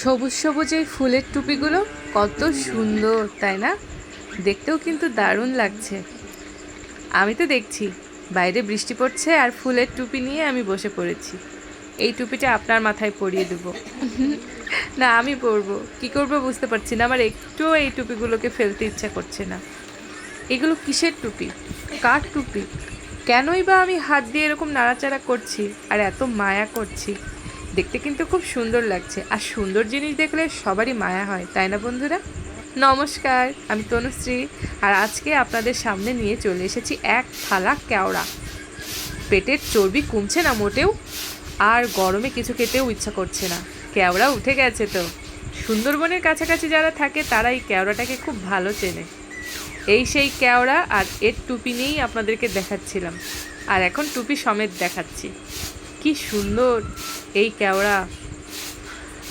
সবুজ সবুজ এই ফুলের টুপিগুলো কত সুন্দর, তাই না? দেখতেও কিন্তু দারুণ লাগছে। আমি তো দেখছি, বাইরে বৃষ্টি পড়ছে আর ফুলের টুপি নিয়ে আমি বসে পড়েছি। এই টুপিটা আপনার মাথায় পরিয়ে দেব। না, আমি পরবো। কি করব বুঝতে পারছি না, আমার একটুও এই টুপিগুলোকে ফেলতে ইচ্ছা করছে না। এগুলো কিসের টুপি? কার টুপি? কেনই বা আমি হাত দিয়ে এরকম নাড়াচাড়া করছি আর এত মায়া করছি? দেখতে কিন্তু খুব সুন্দর লাগছে। আর সুন্দর জিনিস দেখলে সবারই মায়া হয়, তাই না বন্ধুরা? নমস্কার, আমি তনুশ্রী। আর আজকে আপনাদের সামনে নিয়ে চলে এসেছি এক থালা কেওড়া। পেটের চর্বি কমছে না মোটেও, আর গরমে কিছু খেতেও ইচ্ছা করছে না। কেওড়া উঠে গেছে তো। সুন্দরবনের কাছাকাছি যারা থাকে, তারা এই কেওড়াটাকে খুব ভালো চেনে। এই সেই কেওড়া আর এর টুপি নিয়েই আপনাদেরকে দেখাচ্ছিলাম। আর এখন টুপি সমেত দেখাচ্ছি। কি সুন্দর এই কেওড়া।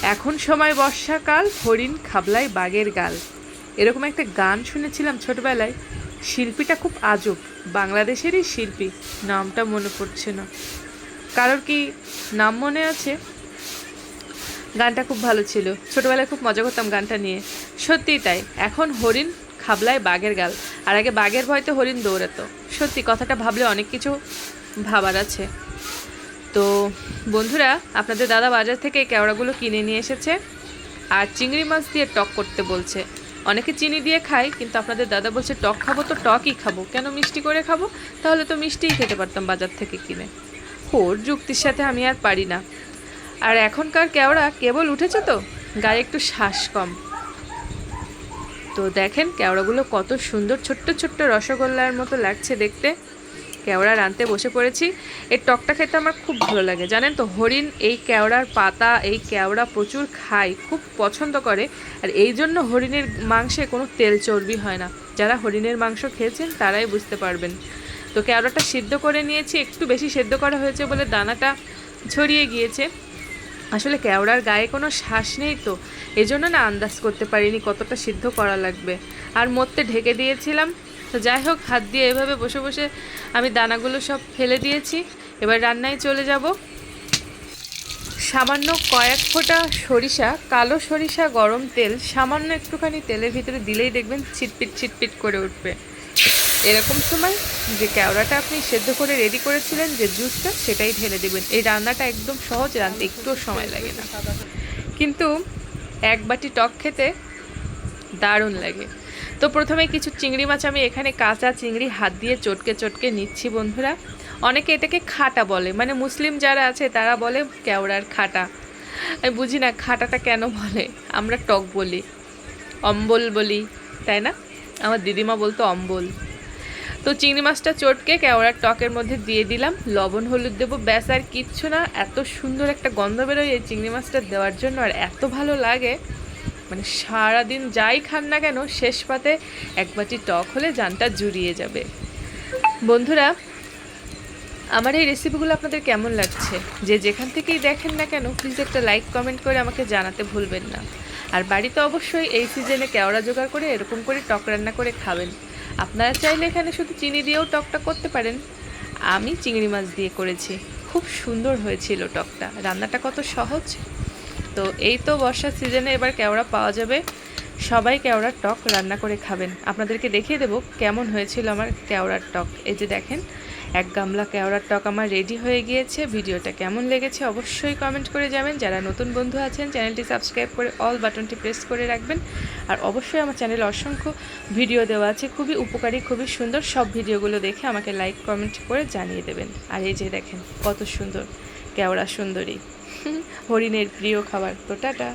এখন সময় বর্ষাকাল, হরিণ খাবলায় বাগের গাল। এরকম একটা গান শুনেছিলাম ছোটবেলায়। শিল্পীটা খুব আজব, বাংলাদেশেরই শিল্পী, নামটা মনে পড়ছে না। কারোর কি নাম মনে আছে? গানটা খুব ভালো ছিল। ছোটবেলায় খুব মজা করতাম গানটা নিয়ে। সত্যিই তাই, এখন হরিণ খাবলায় বাঘের গাল। আর আগে বাঘের ভয়তে হরিণ দৌড়াতো। সত্যি, কথাটা ভাবলে অনেক কিছু ভাবার আছে। তো বন্ধুরা, আপনাদের দাদা বাজার থেকে কেওড়াগুলো কিনে নিয়ে এসেছে আর চিংড়ি মাছ দিয়ে টক করতে বলছে। অনেকে চিনি দিয়ে খায়, কিন্তু আপনাদের দাদা বলছে, টক খাব তো টকই খাব। কেন মিষ্টি করে খাব? তাহলে তো মিষ্টিই খেতে পারতাম বাজার থেকে কিনে। ওর যুক্তির সাথে আমি আর পারি না। আর এখনকার কেওড়া কেবল উঠেছে তো, গায়ে একটু শ্বাস কম। তো দেখেন, কেওড়াগুলো কত সুন্দর ছোট্ট ছোট্ট রসগোল্লার মতো লাগছে দেখতে। কেওড়া রানতে বসে পড়েছি। এর টকটা খেতে আমার খুব ভালো লাগে। জানেন তো, হরিণ এই কেওড়ার পাতা, এই কেওড়া প্রচুর খায়, খুব পছন্দ করে। আর এই জন্য হরিণের মাংসে কোনো তেল চর্বি হয় না। যারা হরিণের মাংস খেয়েছেন, তারাই বুঝতে পারবেন। তো কেওড়াটা সিদ্ধ করে নিয়েছি। একটু বেশি সেদ্ধ করা হয়েছে বলে দানাটা ছড়িয়ে গিয়েছে। আসলে কেওড়ার গায়ে কোনো শ্বাস নেই তো। এজন্য না আন্দাজ করতে পারিনি কতটা সিদ্ধ করা লাগবে। আর মধ্যে ঢেকে দিয়েছিলাম। তো যাই হোক, হাত দিয়ে এভাবে বসে বসে আমি দানাগুলো সব ফেলে দিয়েছি। এবার রান্নায় চলে যাব। সামান্য কয়েক ফোঁটা সরিষা, কালো সরিষা, গরম তেল, সামান্য একটুখানি তেলের ভিতরে দিলেই দেখবেন ছিটপিট ছিটপিট করে উঠবে। এরকম সময় যে কেওড়াটা আপনি সেদ্ধ করে রেডি করেছিলেন, যে জুসটা সেটাই ঢেলে দেবেন। এই রান্নাটা একদম সহজ রান্না একটুও সময় লাগে না। কিন্তু এক বাটি টক খেতে দারুণ লাগে। তো প্রথমে কিছু চিংড়ি মাছ আমি এখানে কাঁচা চিংড়ি হাত দিয়ে চটকে চটকে নিচ্ছি, বন্ধুরা। অনেকে এটাকে খাটা বলে মানে মুসলিম যারা আছে তারা বলে কেওড়ার খাটা। আমি বুঝি না খাটাটা কেন বলে, আমরা টক বলি, অম্বল বলি, তাই না? আমার দিদিমা বলতো অম্বল। তো চিংড়ি মাছটা চটকে কেওড়ার টকের মধ্যে দিয়ে দিলাম, লবণ, হলুদ দেবো, ব্যাস আর কিচ্ছু না। এত সুন্দর একটা গন্ধ বেরোয় এই চিংড়ি মাছটা দেওয়ার জন্য, আর এত ভালো লাগে। মানে সারাদিন যাই খান না কেন, শেষ পাতে এক বাটি টক হলে জানটা জুড়িয়ে যাবে। বন্ধুরা, আমার এই রেসিপিগুলো আপনাদের কেমন লাগছে? যে যেখান থেকেই দেখেন না কেন প্লিজ একটা লাইক কমেন্ট করে আমাকে জানাতে ভুলবেন না। আর বাড়িতে অবশ্যই এই সিজনে কেওড়া জোগাড় করে, এরকম করে টক রান্না করে খাবেন। আপনারা চাইলে এখানে শুধু চিনি দিয়েও টকটা করতে পারেন। আমি চিংড়ি মাছ দিয়ে করেছি। খুব সুন্দর হয়েছিল টকটা। রান্নাটা কত সহজ? তো এই তো বর্ষার সিজনে এবার কেওড়া পাওয়া যাবে। সবাই কেওড়ার টক রান্না করে খাবেন। আপনাদেরকে দেখিয়ে দেবো কেমন হয়েছিল আমার কেওড়ার টক। এই যে দেখেন, এক গামলা কেওড়ার টক আমার রেডি হয়ে গিয়েছে। ভিডিওটা কেমন লেগেছে অবশ্যই কমেন্ট করে যাবেন যারা নতুন বন্ধু আছেন, চ্যানেলটি সাবস্ক্রাইব করে অল বাটনটি প্রেস করে রাখবেন। আর অবশ্যই আমার চ্যানেলে অসংখ্য ভিডিও দেওয়া আছে। খুবই উপকারী, খুবই সুন্দর। সব ভিডিওগুলো দেখে আমাকে লাইক, কমেন্ট করে জানিয়ে দেবেন। আর এই যে দেখেন, কত সুন্দর, কেওড়া সুন্দরী। হরিণের প্রিয় খাবার। তো টাটা।